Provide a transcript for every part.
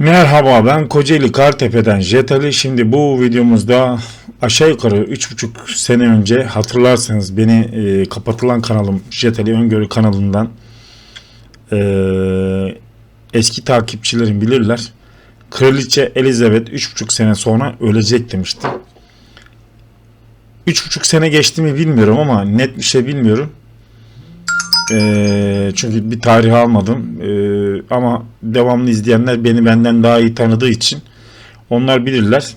Merhaba ben Kocaeli Kartepe'den Jet Ali. Şimdi bu videomuzda aşağı yukarı 3,5 sene önce hatırlarsanız beni e, kapatılan kanalım Jet Ali Öngörü kanalından e, eski takipçilerim bilirler. Kraliçe Elizabeth 3,5 sene sonra ölecek demiştim. 3,5 sene geçti mi bilmiyorum ama net bir şey bilmiyorum. Ee, çünkü bir tarih almadım. Ee, ama devamlı izleyenler beni benden daha iyi tanıdığı için onlar bilirler.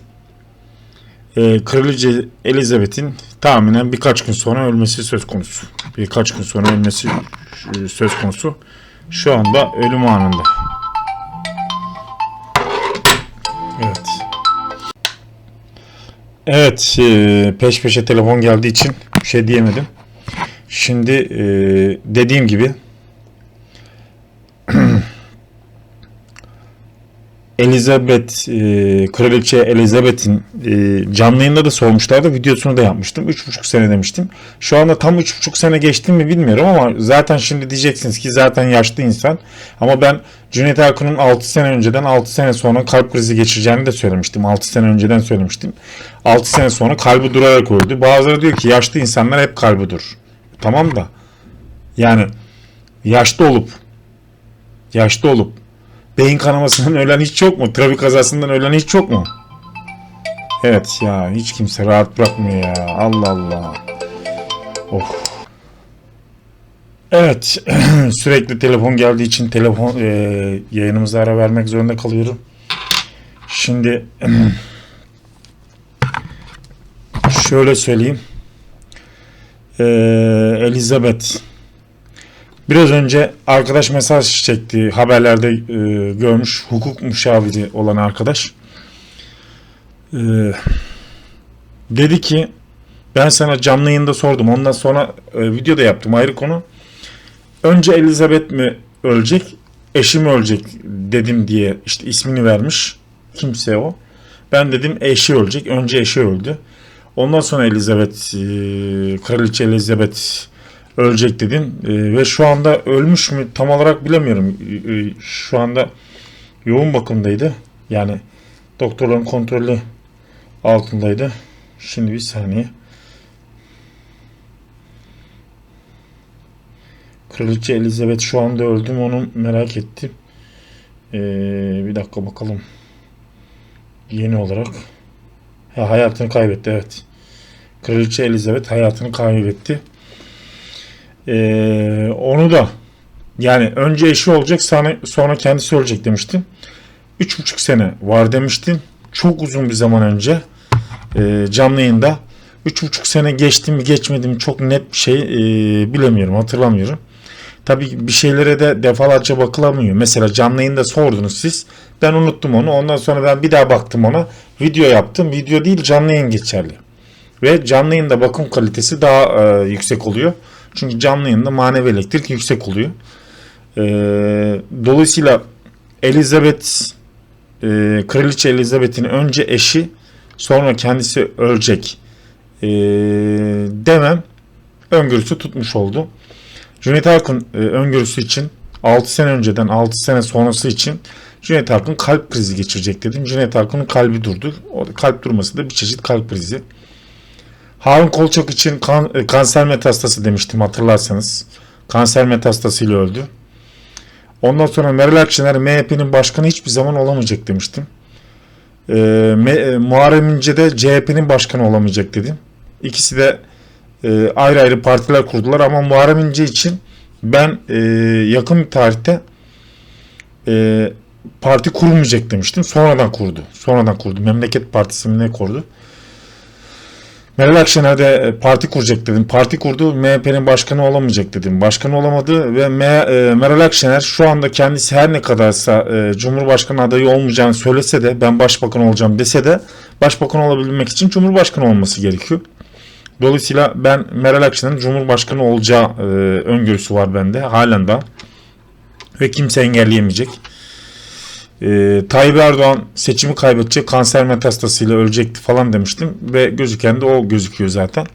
Ee, Kraliçe Elizabeth'in tahminen birkaç gün sonra ölmesi söz konusu. Birkaç gün sonra ölmesi e, söz konusu. Şu anda ölüm anında. Evet. Evet, e, peş peşe telefon geldiği için bir şey diyemedim. Şimdi e, dediğim gibi Elizabeth, e, Kraliçe Elizabeth'in e, canlı yayında da sormuşlardı. Videosunu da yapmıştım. 3,5 sene demiştim. Şu anda tam 3,5 sene geçti mi bilmiyorum ama zaten şimdi diyeceksiniz ki zaten yaşlı insan. Ama ben Cüneyt Arkın'ın 6 sene önceden 6 sene sonra kalp krizi geçireceğini de söylemiştim. 6 sene önceden söylemiştim. 6 sene sonra kalbi durarak öldü. Bazıları diyor ki yaşlı insanlar hep kalbi durur. Tamam da yani yaşlı olup yaşlı olup beyin kanamasından ölen hiç yok mu? Trafik kazasından ölen hiç yok mu? Evet ya hiç kimse rahat bırakmıyor ya. Allah Allah. Of. Evet sürekli telefon geldiği için telefon e, yayınımıza ara vermek zorunda kalıyorum. Şimdi şöyle söyleyeyim. Ee, Elizabeth biraz önce arkadaş mesaj çekti haberlerde e, görmüş hukuk müşaviri olan arkadaş Ee, dedi ki ben sana canlı yayında sordum. Ondan sonra e, video da yaptım. Ayrı konu. Önce Elizabeth mi ölecek eşi mi ölecek dedim diye işte ismini vermiş kimse o. Ben dedim eşi ölecek. Önce eşi öldü. Ondan sonra Elizabeth, e, Kraliçe Elizabeth ölecek dedin. E, ve şu anda ölmüş mü tam olarak bilemiyorum. E, şu anda yoğun bakımdaydı. Yani doktorların kontrolü altındaydı. Şimdi bir saniye. Kraliçe Elizabeth şu anda öldü mü onu merak ettim. bir dakika bakalım. Yeni olarak. Ha, hayatını kaybetti evet. Kraliçe Elizabeth hayatını kaybetti. Ee, onu da yani önce eşi olacak sonra, sonra kendisi ölecek. Üç buçuk sene var demiştim. Çok uzun bir zaman önce e, canlı yayında. Üç buçuk sene geçti mi geçmedi mi çok net bir şey e, bilemiyorum hatırlamıyorum. Tabii bir şeylere de defalarca bakılamıyor. Mesela canlı yayında sordunuz siz. Ben unuttum onu. Ondan sonra ben bir daha baktım ona. Video yaptım. Video değil canlı yayın geçerli. Ve canlı yayında bakım kalitesi daha e, yüksek oluyor. Çünkü canlı yayında manevi elektrik yüksek oluyor. E, dolayısıyla Elizabeth e, Kraliçe Elizabeth'in önce eşi sonra kendisi ölecek e, demem öngörüsü tutmuş oldu. Cüneyt Arkın e, öngörüsü için 6 sene önceden 6 sene sonrası için Cüneyt Arkın kalp krizi geçirecek dedim. Cüneyt Arkın'ın kalbi durdu. O kalp durması da bir çeşit kalp krizi. Harun Kolçak için kan, e, kanser metastası demiştim hatırlarsanız. Kanser metastasıyla öldü. Ondan sonra Meral Akşener MHP'nin başkanı hiçbir zaman olamayacak demiştim. E, Me, Muharrem İnce de CHP'nin başkanı olamayacak dedim. İkisi de e, ayrı ayrı partiler kurdular ama Muharrem İnce için ben e, yakın bir tarihte e, parti kurulmayacak demiştim. Sonradan kurdu. Sonradan kurdu. Memleket Partisi ne kurdu? Meral Akşener de e, parti kuracak dedim. Parti kurdu. MHP'nin başkanı olamayacak dedim. Başkanı olamadı ve e, Meral Akşener şu anda kendisi her ne kadarsa e, Cumhurbaşkanı adayı olmayacağını söylese de ben başbakan olacağım dese de başbakan olabilmek için Cumhurbaşkanı olması gerekiyor. Dolayısıyla ben Meral Akşener'in Cumhurbaşkanı olacağı öngörüsü var bende halen daha. Ve kimse engelleyemeyecek. E, Tayyip Erdoğan seçimi kaybedecek kanser metastasıyla ölecekti falan demiştim. Ve gözüken de o gözüküyor zaten.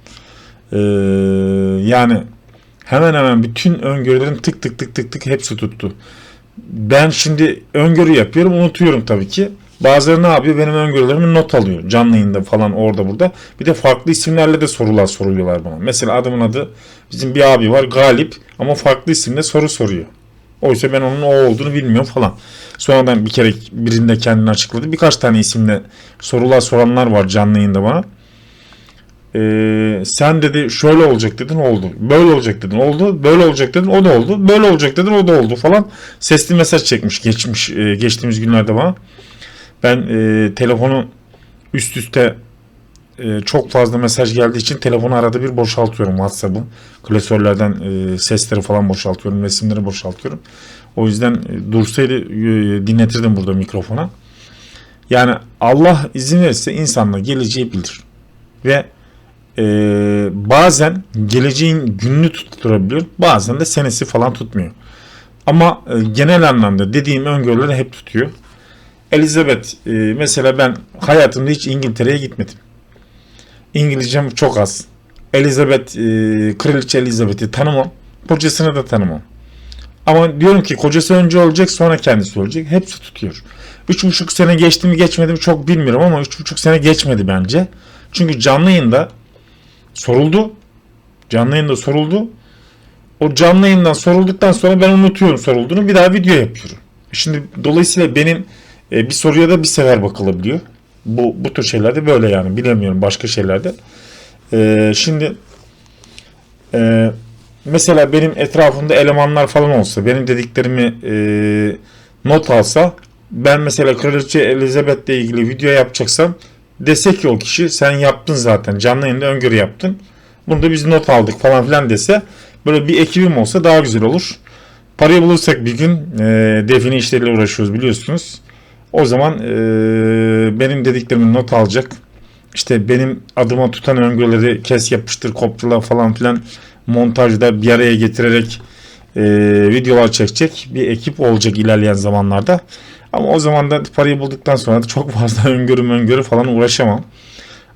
E, yani hemen hemen bütün öngörülerin tık tık tık tık tık hepsi tuttu. ben şimdi öngörü yapıyorum unutuyorum tabii ki. Bazıları ne yapıyor? Benim öngörülerimi not alıyor. Canlı yayında falan orada burada. Bir de farklı isimlerle de sorular soruyorlar bana. Mesela adamın adı bizim bir abi var Galip ama farklı isimle soru soruyor. Oysa ben onun o olduğunu bilmiyorum falan. Sonradan bir kere birinde kendini açıkladı. Birkaç tane isimle sorular soranlar var canlı yayında bana. Ee, sen dedi şöyle olacak dedin oldu. Böyle olacak dedin oldu. Böyle olacak dedin o da oldu. Böyle olacak dedin o da oldu falan. Sesli mesaj çekmiş geçmiş e, geçtiğimiz günlerde bana. Ben e, telefonu üst üste e, çok fazla mesaj geldiği için telefonu arada bir boşaltıyorum WhatsApp'ı. Klasörlerden e, sesleri falan boşaltıyorum, resimleri boşaltıyorum. O yüzden e, dursaydı e, dinletirdim burada mikrofona. Yani Allah izin verirse insanla geleceği bilir. Ve e, bazen geleceğin gününü tutturabiliyor, bazen de senesi falan tutmuyor. Ama e, genel anlamda dediğim öngörüleri hep tutuyor. Elizabeth e, mesela ben hayatımda hiç İngiltere'ye gitmedim. İngilizcem çok az. Elizabeth, e, Kraliçe Elizabeth'i tanımam. Kocasını da tanımam. Ama diyorum ki kocası önce olacak sonra kendisi olacak. Hepsi tutuyor. Üç buçuk sene geçti mi geçmedi mi çok bilmiyorum ama üç buçuk sene geçmedi bence. Çünkü canlı yayında soruldu. Canlı yayında soruldu. O canlı yayından sorulduktan sonra ben unutuyorum sorulduğunu. Bir daha video yapıyorum. Şimdi dolayısıyla benim e, bir soruya da bir sefer bakılabiliyor. Bu, bu tür şeylerde böyle yani. Bilemiyorum başka şeylerde. E, şimdi e, mesela benim etrafımda elemanlar falan olsa benim dediklerimi e, not alsa ben mesela Kraliçe Elizabeth'le ilgili video yapacaksam dese ki o kişi sen yaptın zaten canlı yayında öngörü yaptın. Bunu da biz not aldık falan filan dese böyle bir ekibim olsa daha güzel olur. Parayı bulursak bir gün e, define işleriyle uğraşıyoruz biliyorsunuz. O zaman e, benim dediklerimi not alacak. İşte benim adıma tutan öngörüleri kes yapıştır kopyala falan filan montajda bir araya getirerek e, videolar çekecek bir ekip olacak ilerleyen zamanlarda. Ama o zaman da parayı bulduktan sonra da çok fazla öngörü öngörü falan uğraşamam.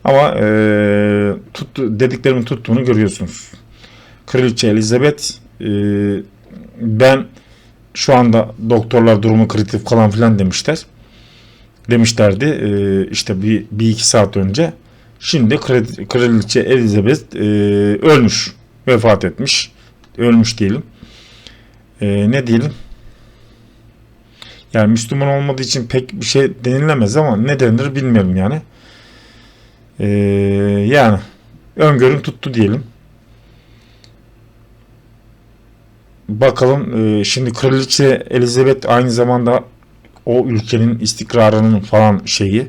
Ama e, tuttu, dediklerimin tuttuğunu görüyorsunuz. Kraliçe Elizabeth e, ben şu anda doktorlar durumu kritik falan filan demişler. Demişlerdi e, işte bir, bir iki saat önce. Şimdi Krali- Kraliçe Elizabeth e, ölmüş. Vefat etmiş. Ölmüş diyelim. E, ne diyelim? Yani Müslüman olmadığı için pek bir şey denilemez ama ne denilir bilmiyorum yani. E, yani öngörüm tuttu diyelim. Bakalım e, şimdi Kraliçe Elizabeth aynı zamanda o ülkenin istikrarının falan şeyi.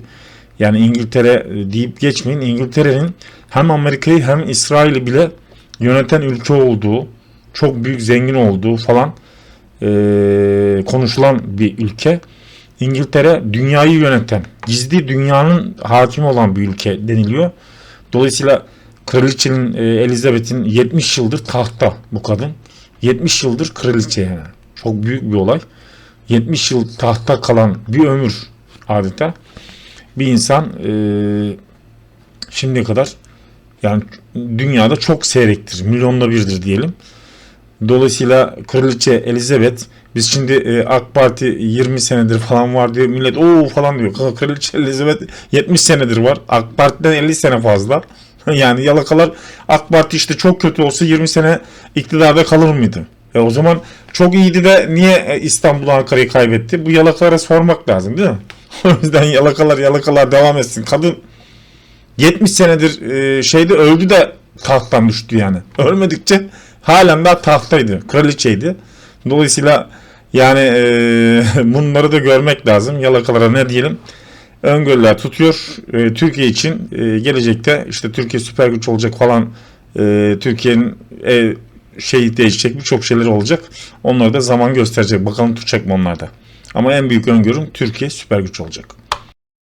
Yani İngiltere e, deyip geçmeyin. İngiltere'nin hem Amerika'yı hem İsrail'i bile yöneten ülke olduğu, çok büyük zengin olduğu falan e, konuşulan bir ülke. İngiltere dünyayı yöneten, gizli dünyanın hakim olan bir ülke deniliyor. Dolayısıyla Kraliçenin e, Elizabeth'in 70 yıldır tahta bu kadın. 70 yıldır kraliçe yani. Çok büyük bir olay. 70 yıl tahta kalan bir ömür adeta. Bir insan e, şimdiye kadar yani dünyada çok seyrektir. Milyonda birdir diyelim. Dolayısıyla Kraliçe Elizabeth biz şimdi e, AK Parti 20 senedir falan var diyor. Millet o falan diyor. Kraliçe Elizabeth 70 senedir var. AK Parti'den 50 sene fazla. yani yalakalar AK Parti işte çok kötü olsa 20 sene iktidarda kalır mıydı? E o zaman çok iyiydi de niye İstanbul Ankara'yı kaybetti? Bu yalakalara sormak lazım değil mi? o yüzden yalakalar yalakalar devam etsin. Kadın 70 senedir e, şeyde öldü de tahttan düştü yani. Ölmedikçe halen daha tahttaydı. Kraliçeydi. Dolayısıyla yani e, bunları da görmek lazım. Yalakalara ne diyelim? Öngörüler tutuyor. E, Türkiye için e, gelecekte işte Türkiye süper güç olacak falan e, Türkiye'nin e, şey değişecek birçok şeyler olacak. Onları da zaman gösterecek. Bakalım tutacak mı onlar. Ama en büyük öngörüm Türkiye süper güç olacak.